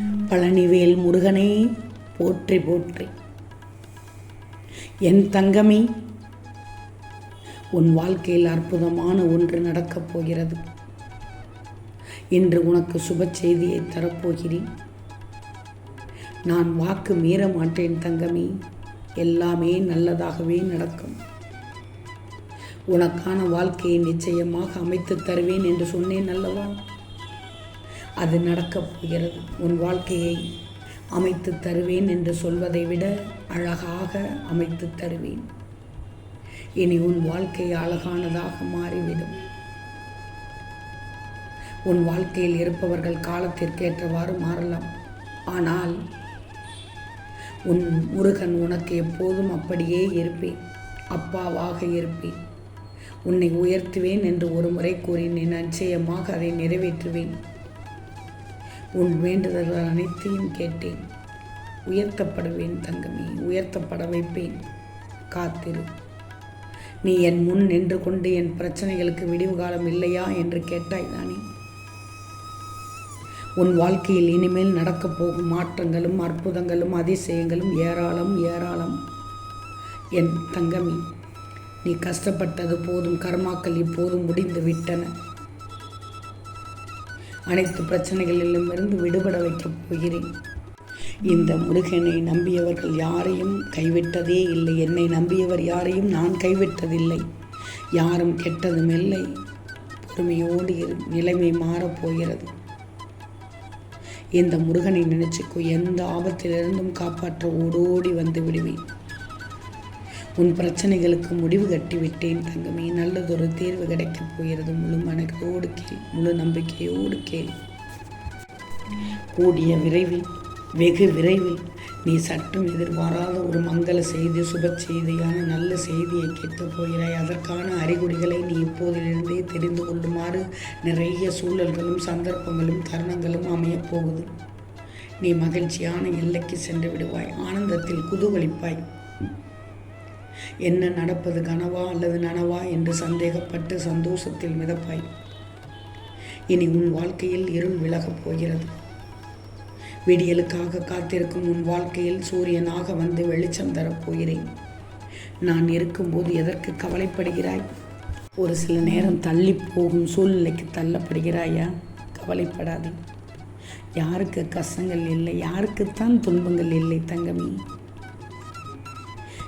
பழனிவேல் முருகனே போற்றி போற்றி. என் தங்கமே உன் வாழ்க்கையில் அற்புதமான ஒன்று நடக்கப் போகிறது. இன்று உனக்கு சுப செய்தியை தரப்போகிறேன். நான் வாக்கு மீற மாட்டேன் தங்கமே எல்லாமே நல்லதாகவே நடக்கும். உனக்கான வாழ்க்கையை நிச்சயமாக அமைத்து தருவேன் என்று சொன்னேன் அல்லவா? அது நடக்கப் போகிறது உன் வாழ்க்கையை அமைத்து தருவேன் என்று சொல்வதை விட அழகாக அமைத்து தருவேன். இனி உன் வாழ்க்கை அழகானதாக மாறிவிடும். உன் வாழ்க்கையில் இருப்பவர்கள் காலத்திற்கேற்றவாறு மாறலாம். ஆனால் உன் முருகன் உனக்கு எப்போதும் அப்படியே இருப்பேன். அப்பாவாக இருப்பேன். உன்னை உயர்த்துவேன் என்று ஒரு முறை கூறினேன். நிச்சயமாக அதை நிறைவேற்றுவேன். உன் வேண்டுதல்கள் அனைத்தையும் கேட்டேன். உயர்த்தப்படுவேன் தங்கமே உயர்த்தப்பட வைப்பேன். காத்திரு. நீ என் முன் நின்று கொண்டு என் பிரச்சனைகளுக்கு விடிவு காலம் இல்லையா என்று கேட்டாய் தானே உன் வாழ்க்கையில் இனிமேல் நடக்கப் போகும் மாற்றங்களும் அற்புதங்களும் அதிசயங்களும் ஏராளம் ஏராளம். என் தங்கமி நீ கஷ்டப்பட்டது போதும் கர்மாக்கள் இப்போதும் முடிந்து விட்டன அனைத்து பிரச்சனைகளிலும் இருந்து விடுபட வைக்கப் போகிறேன். இந்த முருகனை நம்பியவர்கள் யாரையும் கைவிட்டதே இல்லை. என்னை நம்பியவர் யாரையும் நான் கைவிட்டதில்லை. யாரும் கெட்டதும் இல்லை. பொறுமையோடு இரு நிலைமை மாறப்போகிறது இந்த முருகனை நினைச்சுக்கோ எந்த ஆபத்திலிருந்தும் காப்பாற்ற ஓடோடி வந்து விடுவேன். உன் பிரச்சனைகளுக்கு முடிவு கட்டிவிட்டேன் தங்கமே. நல்லதொரு தீர்வு கிடைக்கப் போகிறது. முழு மனக்கோடு கேள். முழு நம்பிக்கையோடு கேள். கூடிய விரைவில் வெகு விரைவில் நீ சற்றும் எதிர்பாராத ஒரு மங்கள செய்தி சுப செய்தியான நல்ல செய்தியை கேட்கப் போகிறாய். அதற்கான அறிகுறிகளை நீ இப்போதிலிருந்தே தெரிந்து கொள்ளுமாறு நிறைய சூழல்களும் சந்தர்ப்பங்களும் தருணங்களும் அமையப் போகுது. நீ மகிழ்ச்சியான எல்லைக்கு சென்று விடுவாய். ஆனந்தத்தில் குதூகலிப்பாய். என்ன நடப்பது கனவா அல்லது நனவா என்று சந்தேகப்பட்டு சந்தோஷத்தில் மிதப்பாய். இனி உன் வாழ்க்கையில் இருள் விலகப் போகிறது. விடியலுக்காக காத்திருக்கும் உன் வாழ்க்கையில் சூரியனாக வந்து வெளிச்சம் தரப்போகிறேன் நான் இருக்கும்போது எதற்கு கவலைப்படுகிறாய்? ஒரு சில நேரம் தள்ளி போகும் சூழ்நிலைக்கு தள்ளப்படுகிறாயா? கவலைப்படாதே. யாருக்கு கஷ்டங்கள் இல்லை யாருக்குத்தான் துன்பங்கள் இல்லை தங்கமி.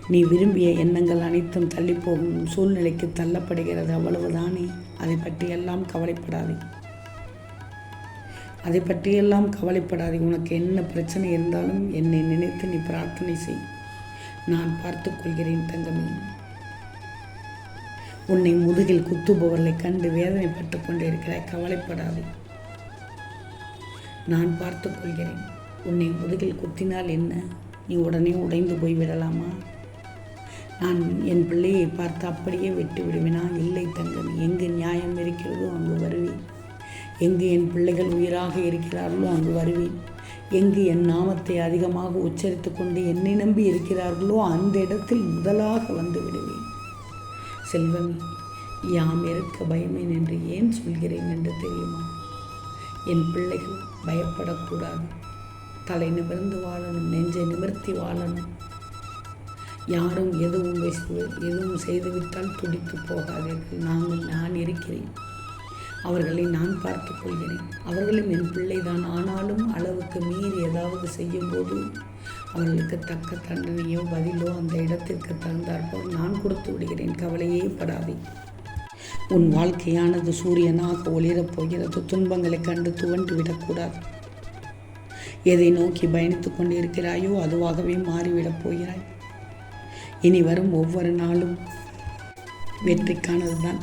நீ விரும்பிய எண்ணங்கள் அனைத்தும் தள்ளிப்போகும். சூழ்நிலைக்கு தள்ளப்படுகிறது அவ்வளவுதானே? அதை பற்றியெல்லாம் கவலைப்படாதே. அதை பற்றியெல்லாம் கவலைப்படாதே. உனக்கு என்ன பிரச்சனை இருந்தாலும் என்னை நினைத்து நீ பிரார்த்தனை செய். நான் பார்த்துக் கொள்கிறேன் தங்கமே. உன்னை முதுகில் குத்துபவர்களை கண்டு வேதனைப்பட்டு கொண்டிருக்கிறாய். கவலைப்படாதே. நான் பார்த்துக் கொள்கிறேன். உன்னை முதுகில் குத்தினால் என்ன? நீ உடனே உடைந்து போய் விடலாமா நான் என் பிள்ளையை பார்த்து அப்படியே விட்டு விடுவேனா? இல்லை தங்கம் எங்கு நியாயம் இருக்கிறதோ அங்கு வருவேன். எங்கு என் பிள்ளைகள் உயிராக இருக்கிறார்களோ அங்கு வருவேன். எங்கு என் நாமத்தை அதிகமாக உச்சரித்து கொண்டு என்னை நம்பி இருக்கிறார்களோ அந்த இடத்தில் முதலாக வந்து விடுவேன். செல்வமே யாம் இருக்க பயமேன் என்று ஏன் சொல்கிறேன் என்று தெரியுமா? என் பிள்ளைகள் பயப்படக்கூடாது. தலை நிமிர்ந்து வாழணும் நெஞ்சை நிமிர்த்தி வாழணும். யாரும் எதுவும் எதுவும் செய்துவிட்டால் துடித்து போகாதீர்கள். நாங்கள் நான் இருக்கிறேன். அவர்களை நான் பார்த்துக் கொள்கிறேன். அவர்களும் என் பிள்ளைதான். ஆனாலும் அளவுக்கு மீறி ஏதாவது செய்யும்போது அவர்களுக்கு தக்க தண்டனையோ பதிலோ அந்த இடத்திற்கு தகுந்தாற்போல் நான் கொடுத்து விடுகிறேன். கவலையே படாதே. உன் வாழ்க்கையானது சூரியனாக ஒளிரப் போகிறது. துன்பங்களை கண்டு துவண்டு விடக்கூடாது. எதை நோக்கி பயணித்துக் கொண்டிருக்கிறாயோ அதுவாகவே மாறிவிடப் போகிறாய். இனி வரும் ஒவ்வொரு நாளும் வெற்றிக்கானதுதான்.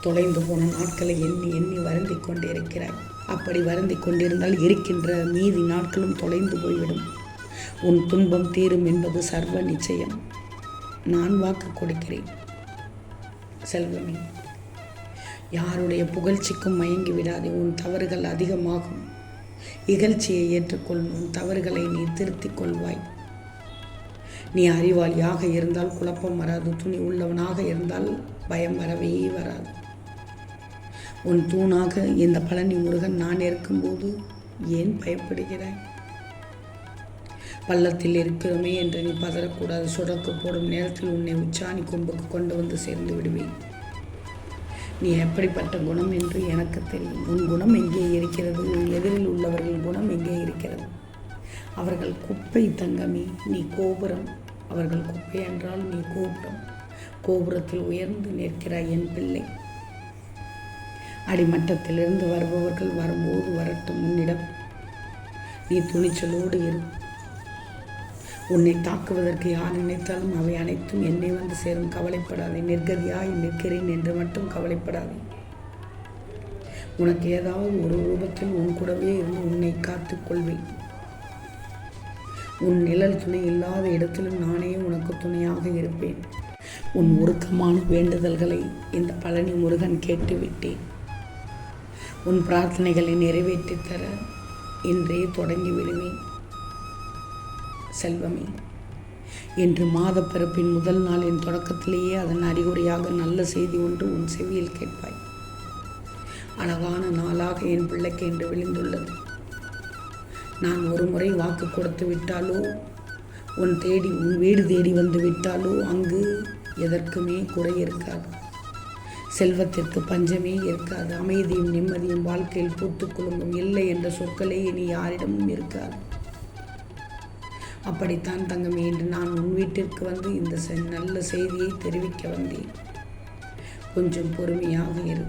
தொலைந்து போன நாட்களை எண்ணி எண்ணி வருந்தி கொண்டிருக்கிறாய் அப்படி வருந்தி கொண்டிருந்தால் இருக்கின்ற மீதி நாட்களும் தொலைந்து போய்விடும். உன் துன்பம் தீரும் என்பது சர்வ நிச்சயம். நான் வாக்கு கொடுக்கிறேன் செல்வமே. யாருடைய புகழ்ச்சிக்கும் மயங்கி விடாதே உன் தவறுகள் அதிகமாகும். இகழ்ச்சியை ஏற்றுக்கொள் உன் தவறுகளை நீ திருத்திக் கொள்வாய். நீ அறிவாளியாக இருந்தால் குழப்பம் வராது. துணி உள்ளவனாக இருந்தால் பயம் வரவே வராது. உன் தூணாக இந்த பழனி முருகன் நான் இருக்கும்போது ஏன் பயப்படுகிறாய்? பள்ளத்தில் இருக்கிறோமே என்று நீ பதறக்கூடாது. சுடக்கு போடும் நேரத்தில் உன்னை உச்சாணி கொம்புக்கு கொண்டு வந்து சேர்ந்து விடுவேன். நீ எப்படிப்பட்ட குணம் என்று எனக்கு தெரியும். உன் குணம் எங்கே இருக்கிறது? உன் எதிரில் உள்ளவர்கள் குணம் எங்கே இருக்கிறது? அவர்கள் குப்பை தங்கமே நீ கோபுரம். அவர்கள் குப்பை என்றால் நீ கோபுரம் கோபுரத்தில் உயர்ந்து நிற்கிறாய் என் பிள்ளை. அடிமட்டத்திலிருந்து வருபவர்கள் வரும்போது வரட்டும் உன்னிடம். நீ துணிச்சலோடு இரு. உன்னை தாக்குவதற்கு யார் நினைத்தாலும் அவை அனைத்தும் என்னை வந்து சேரும். கவலைப்படாதே. நிர்கதியாய் நிற்கிறேன் என்று மட்டும் கவலைப்படாதே. உனக்கு ஏதாவது ஒரு ரூபத்தில் உன் கூடவே இருந்து உன்னை காத்துக் கொள்வேன். உன் நிழல் துணை இல்லாத இடத்திலும் நானே உனக்கு துணையாக இருப்பேன். உன் உருக்கமான வேண்டுதல்களை இந்த பழனி முருகன் கேட்டுவிட்டேன். உன் பிரார்த்தனைகளை நிறைவேற்றித் தர இன்றே தொடங்கி விடுவேன். செல்வமே என்று மாதப்பிறப்பின் முதல் நாளின் தொடக்கத்திலேயே அதன் அறிகுறியாக நல்ல செய்தி ஒன்று உன் செவியில் கேட்பாய். அழகான நாளாக என் பிள்ளைக்கு என்று விழுந்துள்ளது. நான் ஒரு முறை வாக்கு கொடுத்து விட்டாலோ உன் தேடி உன் வீடு தேடி வந்து விட்டாலோ அங்கு எதற்குமே குறை இருக்காது. செல்வத்திற்கு பஞ்சமே இருக்காது. அமைதியும் நிம்மதியும் வாழ்க்கையில் பூத்து குலுங்கும் இல்லை என்ற சொற்களே இனி யாரிடமும் இருக்காது. அப்படித்தான் தங்கமே என்று நான் உன் வீட்டிற்கு வந்து இந்த செ- நல்ல செய்தியை தெரிவிக்க வந்தேன். கொஞ்சம் பொறுமையாக இரு.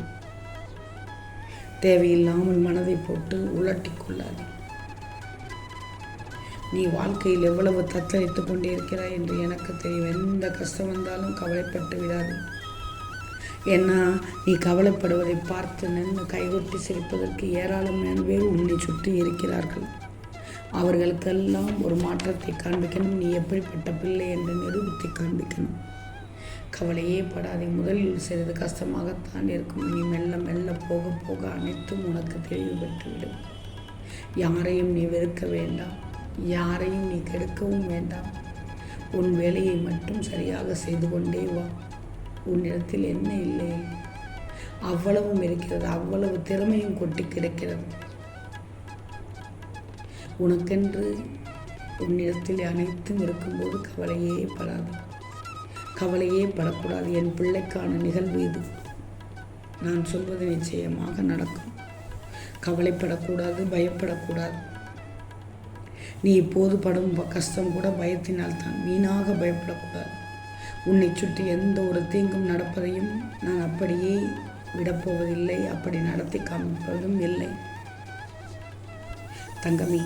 தேவையில்லாமல் மனதை போட்டு உலட்டிக்கொள்ளாதே நீ வாழ்க்கையில் எவ்வளவு தத்தளித்து கொண்டே இருக்கிறாய் என்று எனக்கு தெரியும். எந்த கஷ்டம் வந்தாலும் கவலைப்பட்டு விடாது. ஏன்னா நீ கவலைப்படுவதை பார்த்து நின்று கைகொட்டி சிரிப்பதற்கு ஏராளமான பேர் உன்னை சுற்றி இருக்கிறார்கள். அவர்களுக்கெல்லாம் ஒரு மாற்றத்தை காண்பிக்கணும். நீ எப்படிப்பட்ட பிள்ளை என்று நிரூபித்து காண்பிக்கணும். கவலையே படாதே. முதலில் சிறிது கஷ்டமாகத்தான் இருக்கும். நீ மெல்ல மெல்ல போக போக அனைத்தும் உனக்கு தெளிவு பெற்றுவிடும் யாரையும் நீ வெறுக்க வேண்டாம். யாரையும் நீ கெடுக்கவும் வேண்டாம். உன் வேலையை மட்டும் சரியாக செய்து கொண்டே வா. உன்னிடத்தில் என்ன இல்லை? அவ்வளவும் இருக்கிறது அவ்வளவு திறமையும் கொட்டி கிடக்கிறது. உனக்கென்று உன்னிடத்தில் அனைத்தும் இருக்கும்போது கவலையே படாது. கவலையே படக்கூடாது. என் பிள்ளைக்கான நிகழ்வு இது. நான் சொல்வது நிச்சயமாக நடக்கும். கவலைப்படக்கூடாது பயப்படக்கூடாது. நீ இப்போது படும் கஷ்டம் கூட பயத்தினால் தான் வீணாக பயப்படக்கூடாது. உன்னை சுற்றி எந்த ஒரு தீங்கும் நடப்பதையும் நான் அப்படியே விடப்போவதில்லை. அப்படி நடத்தி காமிப்பதும் இல்லை. தங்கமே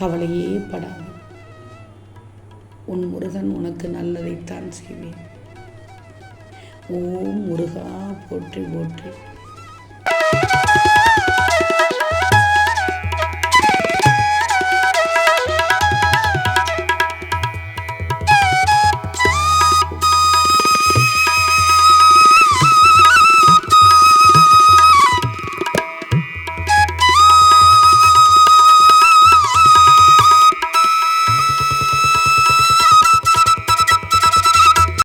கவலையே படாது. உன் முருகன் உனக்கு நல்லதைத்தான் செய்வேன். ஓம் முருகா போற்றி போற்றி.